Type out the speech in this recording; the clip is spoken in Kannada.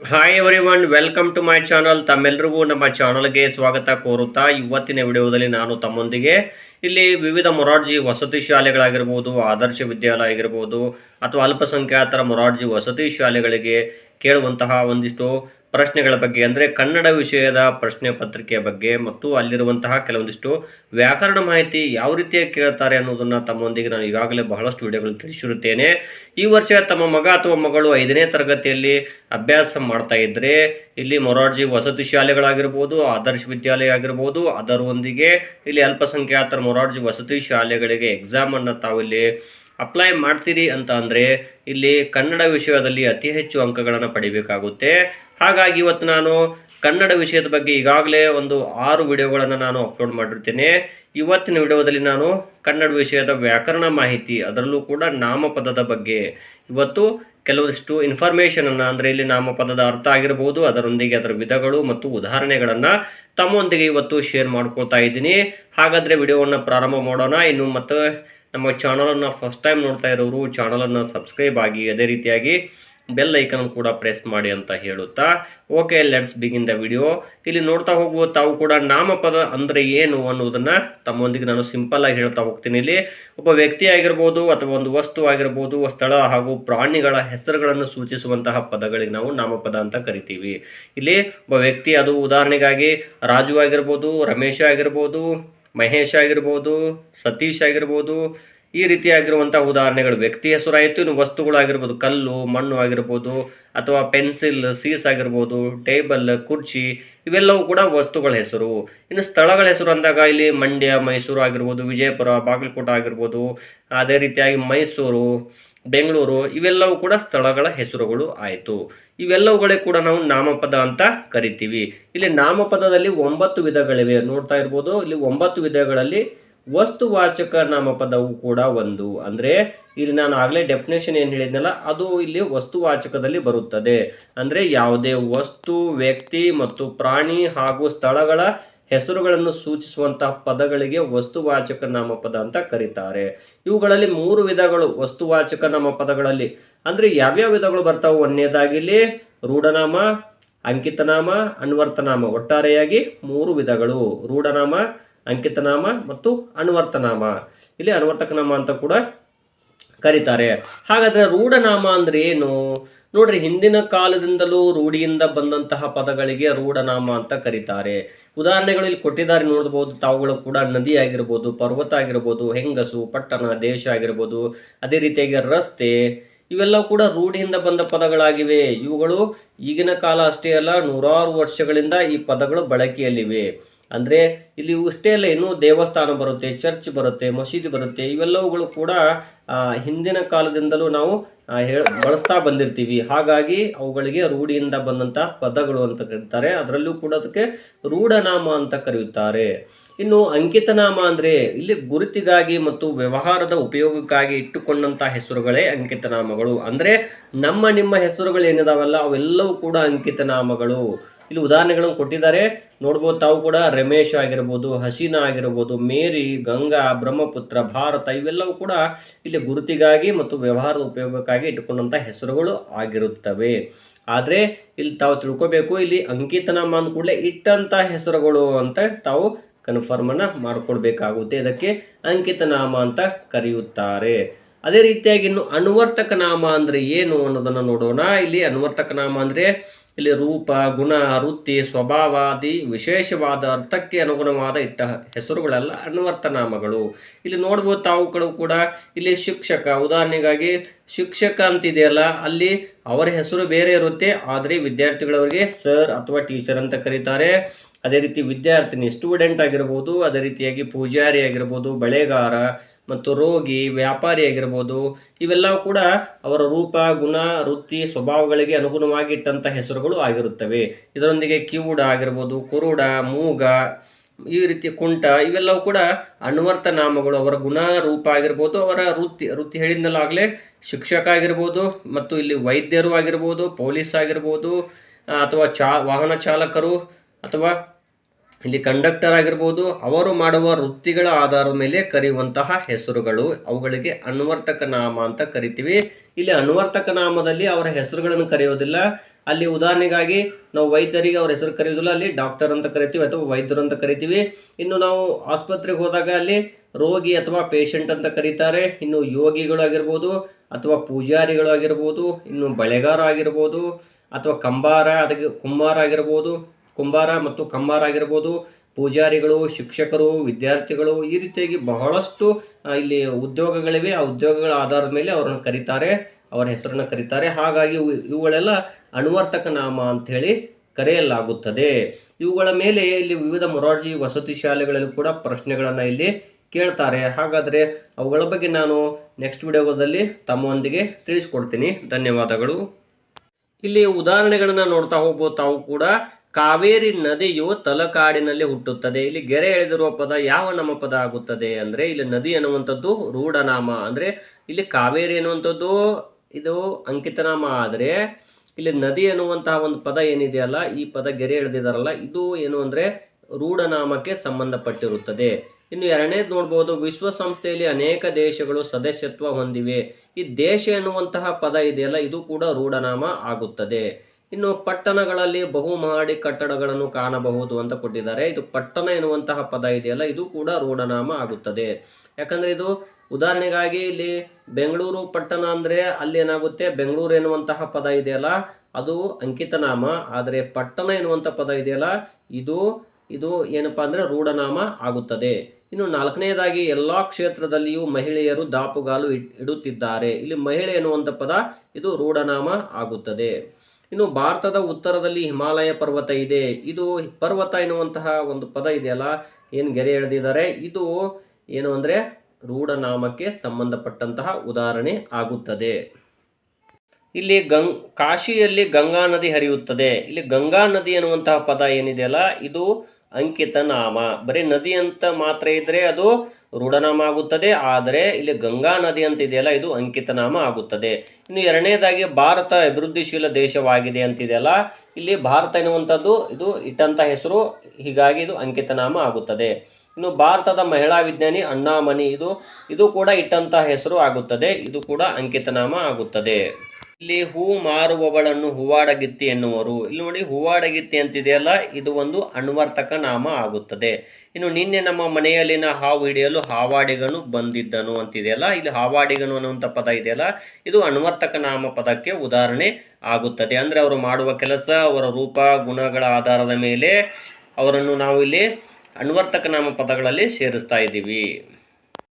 Hi everyone welcome to my channel ತಮ್ಮೆಲ್ಲರಿಗೂ ನಮ್ಮ ಚಾನಲ್ಗೆ ಸ್ವಾಗತ ಕೋರುತ್ತಾ ಇವತ್ತಿನ ವಿಡಿಯೋದಲ್ಲಿ ನಾನು ತಮ್ಮೊಂದಿಗೆ ಇಲ್ಲಿ ವಿವಿಧ ಮೊರಾರ್ಜಿ ವಸತಿ ಶಾಲೆಗಳಾಗಿರ್ಬೋದು, ಆದರ್ಶ ವಿದ್ಯಾಲಯ ಆಗಿರ್ಬೋದು, ಅಥವಾ ಅಲ್ಪಸಂಖ್ಯಾತರ ಮೊರಾರ್ಜಿ ವಸತಿ ಶಾಲೆಗಳಿಗೆ ಕೇಳುವಂತಹ ಒಂದಿಷ್ಟು ಪ್ರಶ್ನೆಗಳ ಬಗ್ಗೆ ಅಂದರೆ ಕನ್ನಡ ವಿಷಯದ ಪ್ರಶ್ನೆ ಪತ್ರಿಕೆಯ ಬಗ್ಗೆ ಮತ್ತು ಅಲ್ಲಿರುವಂತಹ ಕೆಲವೊಂದಿಷ್ಟು ವ್ಯಾಕರಣ ಮಾಹಿತಿ ಯಾವ ರೀತಿಯಾಗಿ ಕೇಳ್ತಾರೆ ಅನ್ನೋದನ್ನು ತಮ್ಮೊಂದಿಗೆ ನಾನು ಈಗಾಗಲೇ ಬಹಳಷ್ಟು ವಿಡಿಯೋಗಳು ತಿಳಿಸಿರುತ್ತೇನೆ. ಈ ವರ್ಷ ತಮ್ಮ ಮಗ ಅಥವಾ ಮಗಳು ಐದನೇ ತರಗತಿಯಲ್ಲಿ ಅಭ್ಯಾಸ ಮಾಡ್ತಾ ಇದ್ದರೆ ಇಲ್ಲಿ ಮೊರಾರ್ಜಿ ವಸತಿ ಶಾಲೆಗಳಾಗಿರ್ಬೋದು, ಆದರ್ಶ ವಿದ್ಯಾಲಯ ಆಗಿರ್ಬೋದು, ಅದರೊಂದಿಗೆ ಇಲ್ಲಿ ಅಲ್ಪಸಂಖ್ಯಾತರ ಮೊರಾರ್ಜಿ ವಸತಿ ಶಾಲೆಗಳಿಗೆ ಎಕ್ಸಾಮನ್ನು ತಾವಿಲ್ಲಿ ಅಪ್ಲೈ ಮಾಡ್ತೀರಿ ಅಂತ ಅಂದರೆ ಇಲ್ಲಿ ಕನ್ನಡ ವಿಷಯದಲ್ಲಿ ಅತಿ ಹೆಚ್ಚು ಅಂಕಗಳನ್ನು ಪಡಿಬೇಕಾಗುತ್ತೆ. ಹಾಗಾಗಿ ಇವತ್ತು ನಾನು ಕನ್ನಡ ವಿಷಯದ ಬಗ್ಗೆ ಈಗಾಗಲೇ ಒಂದು ಆರು ವಿಡಿಯೋಗಳನ್ನು ನಾನು ಅಪ್ಲೋಡ್ ಮಾಡಿರ್ತೇನೆ. ಇವತ್ತಿನ ವಿಡಿಯೋದಲ್ಲಿ ನಾನು ಕನ್ನಡ ವಿಷಯದ ವ್ಯಾಕರಣ ಮಾಹಿತಿ, ಅದರಲ್ಲೂ ಕೂಡ ನಾಮಪದದ ಬಗ್ಗೆ. ಇವತ್ತು ಕೆಲವಷ್ಟು ಇನ್ಫಾರ್ಮೇಷನನ್ನು ಅಂದರೆ ಇಲ್ಲಿ ನಾಮಪದದ ಅರ್ಥ ಆಗಿರ್ಬೋದು, ಅದರೊಂದಿಗೆ ಅದರ ವಿಧಗಳು ಮತ್ತು ಉದಾಹರಣೆಗಳನ್ನು ತಮ್ಮೊಂದಿಗೆ ಇವತ್ತು ಶೇರ್ ಮಾಡ್ಕೊಳ್ತಾ ಇದ್ದೀನಿ. ಹಾಗಾದರೆ ವಿಡಿಯೋವನ್ನು ಪ್ರಾರಂಭ ಮಾಡೋಣ. ಇನ್ನು ಮತ್ತು ನಮ್ಮ ಚಾನಲನ್ನು ಫಸ್ಟ್ ಟೈಮ್ ನೋಡ್ತಾ ಇರೋರು ಚಾನಲನ್ನು ಸಬ್ಸ್ಕ್ರೈಬ್ ಆಗಿ, ಅದೇ ರೀತಿಯಾಗಿ ಬೆಲ್ ಐಕನ್ ಕೂಡ ಪ್ರೆಸ್ ಮಾಡಿ ಅಂತ ಹೇಳುತ್ತಾ okay let's begin the video ಇಲ್ಲಿ ನೋಡ್ತಾ ಹೋಗುವ ತಾವು ಕೂಡ ನಾಮಪದ ಅಂದರೆ ಏನು ಅನ್ನೋದನ್ನು ತಮ್ಮೊಂದಿಗೆ ನಾನು ಸಿಂಪಲ್ ಆಗಿ ಹೇಳ್ತಾ ಹೋಗ್ತೀನಿ ಇಲ್ಲಿ. ಒಬ್ಬ ವ್ಯಕ್ತಿ ಆಗಿರ್ಬೋದು ಅಥವಾ ಒಂದು ವಸ್ತು ಆಗಿರ್ಬೋದು, ಸ್ಥಳ ಹಾಗೂ ಪ್ರಾಣಿಗಳ ಹೆಸರುಗಳನ್ನು ಸೂಚಿಸುವಂತಹ ಪದಗಳಿಗೆ ನಾವು ನಾಮಪದ ಅಂತ ಕರಿತೀವಿ. ಇಲ್ಲಿ ಒಬ್ಬ ವ್ಯಕ್ತಿ ಅದು ಉದಾಹರಣೆಗಾಗಿ ರಾಜು ಆಗಿರ್ಬೋದು, ರಮೇಶ ಆಗಿರ್ಬೋದು ಮಹೇಶ್ ಆಗಿರ್ಬೋದು, ಸತೀಶ್ ಆಗಿರ್ಬೋದು, ಈ ರೀತಿಯಾಗಿರುವಂಥ ಉದಾಹರಣೆಗಳು. ವ್ಯಕ್ತಿ ಹೆಸರಾಯಿತು ಇನ್ನು ವಸ್ತುಗಳಾಗಿರ್ಬೋದು ಕಲ್ಲು, ಮಣ್ಣು ಆಗಿರ್ಬೋದು, ಅಥವಾ ಪೆನ್ಸಿಲ್, ಸೀಸ್ ಆಗಿರ್ಬೋದು, ಟೇಬಲ್, ಕುರ್ಚಿ, ಇವೆಲ್ಲವೂ ಕೂಡ ವಸ್ತುಗಳ ಹೆಸರು. ಇನ್ನು ಸ್ಥಳಗಳ ಹೆಸರು ಅಂದಾಗ ಇಲ್ಲಿ ಮಂಡ್ಯ, ಮೈಸೂರು ಆಗಿರ್ಬೋದು, ವಿಜಯಪುರ, ಬಾಗಲಕೋಟೆ ಆಗಿರ್ಬೋದು. ಅದೇ ರೀತಿಯಾಗಿ ಮೈಸೂರು ಬೆಂಗಳೂರು, ಇವೆಲ್ಲವೂ ಕೂಡ ಸ್ಥಳಗಳ ಹೆಸರುಗಳು ಆಯಿತು. ಇವೆಲ್ಲವುಗಳೇ ಕೂಡ ನಾವು ನಾಮಪದ ಅಂತ ಕರಿತೀವಿ. ಇಲ್ಲಿ ನಾಮಪದದಲ್ಲಿ ಒಂಬತ್ತು ವಿಧಗಳಿವೆ. ನೋಡ್ತಾ ಇರ್ಬೋದು, ಇಲ್ಲಿ ಒಂಬತ್ತು ವಿಧಗಳಲ್ಲಿ ವಸ್ತುವಾಚಕ ನಾಮಪದವು ಕೂಡ ಒಂದು. ಅಂದರೆ, ಇಲ್ಲಿ ನಾನು ಆಗಲೇ ಡೆಫಿನೇಷನ್ ಏನು ಹೇಳಿದ್ನಲ್ಲ, ಅದು ಇಲ್ಲಿ ವಸ್ತುವಾಚಕದಲ್ಲಿ ಬರುತ್ತದೆ. ಅಂದರೆ, ಯಾವುದೇ ವಸ್ತು, ವ್ಯಕ್ತಿ ಮತ್ತು ಪ್ರಾಣಿ ಹಾಗೂ ಸ್ಥಳಗಳ ಹೆಸರುಗಳನ್ನು ಸೂಚಿಸುವಂತಹ ಪದಗಳಿಗೆ ವಸ್ತುವಾಚಕ ನಾಮಪದ ಅಂತ ಕರೀತಾರೆ. ಇವುಗಳಲ್ಲಿ ಮೂರು ವಿಧಗಳು ವಸ್ತುವಾಚಕ ನಾಮಪದಗಳಲ್ಲಿ. ಅಂದರೆ ಯಾವ್ಯಾವ ವಿಧಗಳು ಬರ್ತಾವೆ ಒಂದನೇದಾಗಿಲ್ಲಿ ರೂಢನಾಮ, ಅಂಕಿತನಾಮ ಅನ್ವರ್ತನಾಮ ಒಟ್ಟಾರೆಯಾಗಿ ಮೂರು ವಿಧಗಳು. ರೂಢನಾಮ, ಅಂಕಿತನಾಮ ಮತ್ತು ಅನ್ವರ್ತನಾಮ ಇಲ್ಲಿ ಅನ್ವರ್ತಕನಾಮ ಅಂತ ಕೂಡ ಕರೀತಾರೆ. ಹಾಗಾದ್ರೆ ರೂಢನಾಮ ಅಂದ್ರೆ ಏನು? ನೋಡ್ರಿ, ಹಿಂದಿನ ಕಾಲದಿಂದಲೂ ರೂಢಿಯಿಂದ ಬಂದಂತಹ ಪದಗಳಿಗೆ ರೂಢನಾಮ ಅಂತ ಕರೀತಾರೆ. ಉದಾಹರಣೆಗಳು ಇಲ್ಲಿ ಕೊಟ್ಟಿದ್ದಾರೆ ನೋಡಬಹುದು ತಾವುಗಳು ಕೂಡ ನದಿ ಆಗಿರ್ಬೋದು, ಪರ್ವತ ಆಗಿರ್ಬೋದು, ಹೆಂಗಸು, ಪಟ್ಟಣ, ದೇಶ ಆಗಿರ್ಬೋದು, ಅದೇ ರೀತಿಯಾಗಿ ರಸ್ತೆ, ಇವೆಲ್ಲವೂ ಕೂಡ ರೂಢಿಯಿಂದ ಬಂದ ಪದಗಳಾಗಿವೆ. ಇವುಗಳು ಈಗಿನ ಕಾಲ ಅಷ್ಟೇ ಅಲ್ಲ, ನೂರಾರು ವರ್ಷಗಳಿಂದ ಈ ಪದಗಳು ಬಳಕೆಯಲ್ಲಿವೆ. ಅಂದರೆ ಇಲ್ಲಿ ಅಷ್ಟೇ ಅಲ್ಲ, ಇನ್ನೂ ದೇವಸ್ಥಾನ ಬರುತ್ತೆ ಚರ್ಚ್ ಬರುತ್ತೆ, ಮಸೀದಿ ಬರುತ್ತೆ, ಇವೆಲ್ಲವುಗಳು ಕೂಡ ಹಿಂದಿನ ಕಾಲದಿಂದಲೂ ನಾವು ಹೇಳ, ಬಳಸ್ತಾ ಬಂದಿರ್ತೀವಿ. ಹಾಗಾಗಿ ಅವುಗಳಿಗೆ ರೂಢಿಯಿಂದ ಬಂದಂಥ ಪದಗಳು ಅಂತ ಕರೀತಾರೆ. ಅದರಲ್ಲೂ ಕೂಡ ಅದಕ್ಕೆ ರೂಢನಾಮ ಅಂತ ಕರೆಯುತ್ತಾರೆ. ಇನ್ನು ಅಂಕಿತನಾಮ ಅಂದರೆ ಇಲ್ಲಿ ಗುರುತಿಗಾಗಿ ಮತ್ತು ವ್ಯವಹಾರದ ಉಪಯೋಗಕ್ಕಾಗಿ ಇಟ್ಟುಕೊಂಡಂಥ ಹೆಸರುಗಳೇ ಅಂಕಿತನಾಮಗಳು. ಅಂದರೆ ನಮ್ಮ ನಿಮ್ಮ ಹೆಸರುಗಳು ಏನಿದಾವಲ್ಲ ಅವೆಲ್ಲವೂ ಕೂಡ ಅಂಕಿತನಾಮಗಳು. ಇಲ್ಲಿ ಉದಾಹರಣೆಗಳನ್ನು ಕೊಟ್ಟಿದ್ದಾರೆ. ನೋಡ್ಬೋದು ತಾವು ಕೂಡ ರಮೇಶ್ ಆಗಿರ್ಬೋದು, ಹಸೀನಾ ಆಗಿರ್ಬೋದು, ಮೇರಿ, ಗಂಗಾ, ಬ್ರಹ್ಮಪುತ್ರ, ಭಾರತ ಇವೆಲ್ಲವೂ ಕೂಡ ಇಲ್ಲಿ ಗುರುತಿಗಾಗಿ ಮತ್ತು ವ್ಯವಹಾರದ ಉಪಯೋಗಕ್ಕಾಗಿ ಇಟ್ಟುಕೊಂಡಂಥ ಹೆಸರುಗಳು ಆಗಿರುತ್ತವೆ. ಆದರೆ ಇಲ್ಲಿ ತಾವು ತಿಳ್ಕೊಬೇಕು, ಇಲ್ಲಿ ಅಂಕಿತನಾಮ ಅಂದ ಕೂಡಲೇ ಇಟ್ಟಂಥ ಹೆಸರುಗಳು ಅಂತ ತಾವು ಕನ್ಫರ್ಮನ್ನು ಮಾಡಿಕೊಡ್ಬೇಕಾಗುತ್ತೆ ಇದಕ್ಕೆ ಅಂಕಿತನಾಮ ಅಂತ ಕರೆಯುತ್ತಾರೆ. ಅದೇ ರೀತಿಯಾಗಿ ಇನ್ನು ಅನುವರ್ತಕ ನಾಮ ಅಂದರೆ ಏನು ಅನ್ನೋದನ್ನು ನೋಡೋಣ. ಇಲ್ಲಿ ಅನುವರ್ತಕ ನಾಮ ಅಂದರೆ ಇಲ್ಲಿ ರೂಪ, ಗುಣ, ವೃತ್ತಿ, ಸ್ವಭಾವಾದಿ, ವಿಶೇಷವಾದ ಅರ್ಥಕ್ಕೆ ಅನುಗುಣವಾದ ಇಟ್ಟ ಹೆಸರುಗಳೆಲ್ಲ ಅನ್ವರ್ತನಾಮಗಳು. ಇಲ್ಲಿ ನೋಡ್ಬೋದು ತಾವುಗಳು ಕೂಡ ಇಲ್ಲಿ ಶಿಕ್ಷಕ. ಉದಾಹರಣೆಗಾಗಿ ಶಿಕ್ಷಕ ಅಂತಿದೆಯಲ್ಲ, ಅಲ್ಲಿ ಅವರ ಹೆಸರು ಬೇರೆ ಇರುತ್ತೆ, ಆದರೆ ವಿದ್ಯಾರ್ಥಿಗಳವರಿಗೆ ಸರ್ ಅಥವಾ ಟೀಚರ್ ಅಂತ ಕರೀತಾರೆ. ಅದೇ ರೀತಿ ವಿದ್ಯಾರ್ಥಿನಿ ಸ್ಟೂಡೆಂಟ್ ಆಗಿರ್ಬೋದು, ಅದೇ ರೀತಿಯಾಗಿ ಪೂಜಾರಿ ಆಗಿರ್ಬೋದು, ಬಳೆಗಾರ ಮತ್ತು ರೋಗಿ, ವ್ಯಾಪಾರಿ ಆಗಿರ್ಬೋದು, ಇವೆಲ್ಲವೂ ಕೂಡ ಅವರ ರೂಪ, ಗುಣ, ವೃತ್ತಿ, ಸ್ವಭಾವಗಳಿಗೆ ಅನುಗುಣವಾಗಿ ಇಟ್ಟಂಥ ಹೆಸರುಗಳು ಆಗಿರುತ್ತವೆ. ಇದರೊಂದಿಗೆ ಕಿವುಡ ಆಗಿರ್ಬೋದು, ಕುರುಡ, ಮೂಗ, ಈ ರೀತಿ ಕುಂಟ, ಇವೆಲ್ಲವೂ ಕೂಡ ಅನ್ವರ್ಥ ನಾಮಗಳು. ಅವರ ಗುಣ ರೂಪ ಆಗಿರ್ಬೋದು, ಅವರ ವೃತ್ತಿ ವೃತ್ತಿ ಹೇಳಿದ್ನಲ್ಲಾಗಲೇ ಶಿಕ್ಷಕ ಆಗಿರ್ಬೋದು ಮತ್ತು ಇಲ್ಲಿ ವೈದ್ಯರು ಆಗಿರ್ಬೋದು, ಪೊಲೀಸ್ ಆಗಿರ್ಬೋದು, ಅಥವಾ ಚಾ, ವಾಹನ ಚಾಲಕರು ಅಥವಾ ಇಲ್ಲಿ ಕಂಡಕ್ಟರ್ ಆಗಿರ್ಬೋದು, ಅವರು ಮಾಡುವ ವೃತ್ತಿಗಳ ಆಧಾರದ ಮೇಲೆ ಕರೆಯುವಂತಹ ಹೆಸರುಗಳು. ಅವುಗಳಿಗೆ ಅನ್ವರ್ತಕ ನಾಮ ಅಂತ ಕರಿತೀವಿ. ಇಲ್ಲಿ ಅನ್ವರ್ತಕ ನಾಮದಲ್ಲಿ ಅವರ ಹೆಸರುಗಳನ್ನು ಕರೆಯೋದಿಲ್ಲ ಅಲ್ಲಿ ಉದಾಹರಣೆಗಾಗಿ ನಾವು ವೈದ್ಯರಿಗೆ ಅವರ ಹೆಸರು ಕರೆಯೋದಿಲ್ಲ ಅಲ್ಲಿ ಡಾಕ್ಟರ್ ಅಂತ ಕರಿತೀವಿ ಅಥವಾ ವೈದ್ಯರು ಅಂತ ಕರಿತೀವಿ. ಇನ್ನು ನಾವು ಆಸ್ಪತ್ರೆಗೆ ಹೋದಾಗ ಅಲ್ಲಿ ರೋಗಿ ಅಥವಾ ಪೇಷಂಟ್ ಅಂತ ಕರೀತಾರೆ. ಇನ್ನು ಯೋಗಿಗಳು ಆಗಿರ್ಬೋದು ಅಥವಾ ಪೂಜಾರಿಗಳು ಆಗಿರ್ಬೋದು, ಇನ್ನು ಬಳೆಗಾರ ಆಗಿರ್ಬೋದು ಅಥವಾ ಕಂಬಾರ, ಅದಕ್ಕೆ ಕುಂಬಾರ ಆಗಿರ್ಬೋದು. ಕುಂಬಾರ ಮತ್ತು ಕಂಬಾರ ಆಗಿರ್ಬೋದು, ಪೂಜಾರಿಗಳು, ಶಿಕ್ಷಕರು, ವಿದ್ಯಾರ್ಥಿಗಳು ಈ ರೀತಿಯಾಗಿ ಬಹಳಷ್ಟು ಇಲ್ಲಿ ಉದ್ಯೋಗಗಳಿವೆ. ಆ ಉದ್ಯೋಗಗಳ ಆಧಾರದ ಮೇಲೆ ಅವರನ್ನು ಕರೀತಾರೆ, ಅವರ ಹೆಸರನ್ನು ಕರೀತಾರೆ. ಹಾಗಾಗಿ ಇವುಗಳೆಲ್ಲ ಅನುವರ್ತಕ ನಾಮ ಅಂಥೇಳಿ ಕರೆಯಲಾಗುತ್ತದೆ. ಇವುಗಳ ಮೇಲೆ ಇಲ್ಲಿ ವಿವಿಧ ಮೊರಾರ್ಜಿ ವಸತಿ ಶಾಲೆಗಳಲ್ಲಿ ಕೂಡ ಪ್ರಶ್ನೆಗಳನ್ನು ಇಲ್ಲಿ ಕೇಳ್ತಾರೆ. ಹಾಗಾದರೆ ಅವುಗಳ ಬಗ್ಗೆ ನಾನು ನೆಕ್ಸ್ಟ್ ವಿಡಿಯೋದಲ್ಲಿ ತಮ್ಮೊಂದಿಗೆ ತಿಳಿಸ್ಕೊಡ್ತೀನಿ. ಧನ್ಯವಾದಗಳು. ಇಲ್ಲಿ ಉದಾಹರಣೆಗಳನ್ನ ನೋಡ್ತಾ ಹೋಗ್ಬೋದು ತಾವು ಕೂಡ. ಕಾವೇರಿ ನದಿಯು ತಲಕಾಡಿನಲ್ಲಿ ಹುಟ್ಟುತ್ತದೆ. ಇಲ್ಲಿ ಗೆರೆ ಎಳೆದಿರುವ ಪದ ಯಾವ ನಮ್ಮ ಪದ ಆಗುತ್ತದೆ ಅಂದ್ರೆ ಇಲ್ಲಿ ನದಿ ಅನ್ನುವಂಥದ್ದು ರೂಢನಾಮ ಅಂದ್ರೆ ಇಲ್ಲಿ ಕಾವೇರಿ ಅನ್ನುವಂಥದ್ದು ಇದು ಅಂಕಿತನಾಮ ಆದರೆ ಇಲ್ಲಿ ನದಿ ಅನ್ನುವಂತಹ ಒಂದು ಪದ ಏನಿದೆಯಲ್ಲ ಈ ಪದ ಗೆರೆ ಎಳೆದಿದಾರಲ್ಲ, ಇದು ಏನು ಅಂದ್ರೆ ರೂಢನಾಮಕ್ಕೆ ಸಂಬಂಧಪಟ್ಟಿರುತ್ತದೆ. ಇನ್ನು ಎರಡನೇದು ನೋಡ್ಬೋದು, ವಿಶ್ವಸಂಸ್ಥೆಯಲ್ಲಿ ಅನೇಕ ದೇಶಗಳು ಸದಸ್ಯತ್ವ ಹೊಂದಿವೆ. ಈ ದೇಶ ಎನ್ನುವಂತಹ ಪದ ಇದೆಯಲ್ಲ, ಇದು ಕೂಡ ರೂಢನಾಮ ಆಗುತ್ತದೆ. ಇನ್ನು ಪಟ್ಟಣಗಳಲ್ಲಿ ಬಹುಮಹಡಿ ಕಟ್ಟಡಗಳನ್ನು ಕಾಣಬಹುದು ಅಂತ ಕೊಟ್ಟಿದ್ದಾರೆ. ಇದು ಪಟ್ಟಣ ಎನ್ನುವಂತಹ ಪದ ಇದೆಯಲ್ಲ, ಇದು ಕೂಡ ರೂಢನಾಮ ಆಗುತ್ತದೆ. ಯಾಕಂದ್ರೆ ಇದು ಉದಾಹರಣೆಗಾಗಿ ಇಲ್ಲಿ ಬೆಂಗಳೂರು ಪಟ್ಟಣ ಅಂದ್ರೆ ಅಲ್ಲಿ ಏನಾಗುತ್ತೆ? ಬೆಂಗಳೂರು ಎನ್ನುವಂತಹ ಪದ ಇದೆಯಲ್ಲ, ಅದು ಅಂಕಿತನಾಮ. ಆದರೆ ಪಟ್ಟಣ ಎನ್ನುವಂಥ ಪದ ಇದೆಯಲ್ಲ, ಇದು ಇದು ಏನಪ್ಪಾ ಅಂದರೆ ರೂಢನಾಮ ಆಗುತ್ತದೆ. ಇನ್ನು ನಾಲ್ಕನೇದಾಗಿ ಎಲ್ಲಾ ಕ್ಷೇತ್ರದಲ್ಲಿಯೂ ಮಹಿಳೆಯರು ದಾಪುಗಾಲು ಇಡುತ್ತಿದ್ದಾರೆ. ಇಲ್ಲಿ ಮಹಿಳೆ ಎನ್ನುವಂಥ ಪದ, ಇದು ರೂಢನಾಮ ಆಗುತ್ತದೆ. ಇನ್ನು ಭಾರತದ ಉತ್ತರದಲ್ಲಿ ಹಿಮಾಲಯ ಪರ್ವತ ಇದೆ. ಇದು ಪರ್ವತ ಎನ್ನುವಂತಹ ಒಂದು ಪದ ಇದೆಯಲ್ಲ? ಏನು ಗೆರೆ ಎಳೆದಿದ್ದಾರೆ? ಇದು ಏನು ಅಂದರೆ ರೂಢನಾಮಕ್ಕೆ ಸಂಬಂಧಪಟ್ಟಂತಹ ಉದಾಹರಣೆ ಆಗುತ್ತದೆ. ಇಲ್ಲಿ ಗಂ, ಕಾಶಿಯಲ್ಲಿ ಗಂಗಾ ನದಿ ಹರಿಯುತ್ತದೆ. ಇಲ್ಲಿ ಗಂಗಾ ನದಿ ಅನ್ನುವಂತಹ ಪದ ಏನಿದೆಯಲ್ಲ, ಇದು ಅಂಕಿತ ನಾಮ. ಬರೀ ನದಿ ಅಂತ ಮಾತ್ರ ಇದ್ರೆ ಅದು ರೂಢನಾಮ ಆಗುತ್ತದೆ, ಆದರೆ ಇಲ್ಲಿ ಗಂಗಾ ನದಿ ಅಂತ ಇದೆಯಲ್ಲ, ಇದು ಅಂಕಿತ ನಾಮ ಆಗುತ್ತದೆ. ಇನ್ನು ಎರಡನೇದಾಗಿ ಭಾರತ ಅಭಿವೃದ್ಧಿಶೀಲ ದೇಶವಾಗಿದೆ ಅಂತಿದೆಯಲ್ಲ ಇಲ್ಲಿ ಭಾರತ ಎನ್ನುವಂಥದ್ದು, ಇದು ಇಟ್ಟಂತ ಹೆಸರು, ಹೀಗಾಗಿ ಇದು ಅಂಕಿತ ನಾಮ ಆಗುತ್ತದೆ. ಇನ್ನು ಭಾರತದ ಮಹಿಳಾ ವಿಜ್ಞಾನಿ ಅಣ್ಣಾಮನಿ ಇದು ಇದು ಕೂಡ ಇಟ್ಟಂತ ಹೆಸರು ಆಗುತ್ತದೆ, ಇದು ಕೂಡ ಅಂಕಿತನಾಮ ಆಗುತ್ತದೆ. ಇಲ್ಲಿ ಹೂ ಮಾರುವವಳನ್ನು ಹೂವಾಡಗಿತ್ತಿ ಎನ್ನುವರು. ಇಲ್ಲಿ ನೋಡಿ ಹೂವಾಡಗಿತ್ತಿ ಅಂತಿದೆಯಲ್ಲ, ಇದು ಒಂದು ಅನ್ವರ್ತಕ ನಾಮ ಆಗುತ್ತದೆ. ಇನ್ನು ನಿನ್ನೆ ನಮ್ಮ ಮನೆಯಲ್ಲಿನ ಹಾವು ಹಿಡಿಯಲು ಹಾವಾಡಿಗನು ಬಂದಿದ್ದನು ಅಂತಿದೆಯಲ್ಲ, ಇಲ್ಲಿ ಹಾವಾಡಿಗನು ಅನ್ನುವಂಥ ಪದ ಇದೆಯಲ್ಲ, ಇದು ಅನ್ವರ್ತಕ ನಾಮ ಪದಕ್ಕೆ ಉದಾಹರಣೆ ಆಗುತ್ತದೆ. ಅಂದ್ರೆ ಅವರು ಮಾಡುವ ಕೆಲಸ, ಅವರ ರೂಪ, ಗುಣಗಳ ಆಧಾರದ ಮೇಲೆ ಅವರನ್ನು ನಾವು ಇಲ್ಲಿ ಅನ್ವರ್ತಕ ನಾಮ ಪದಗಳಲ್ಲಿ ಸೇರಿಸ್ತಾ ಇದ್ದೀವಿ.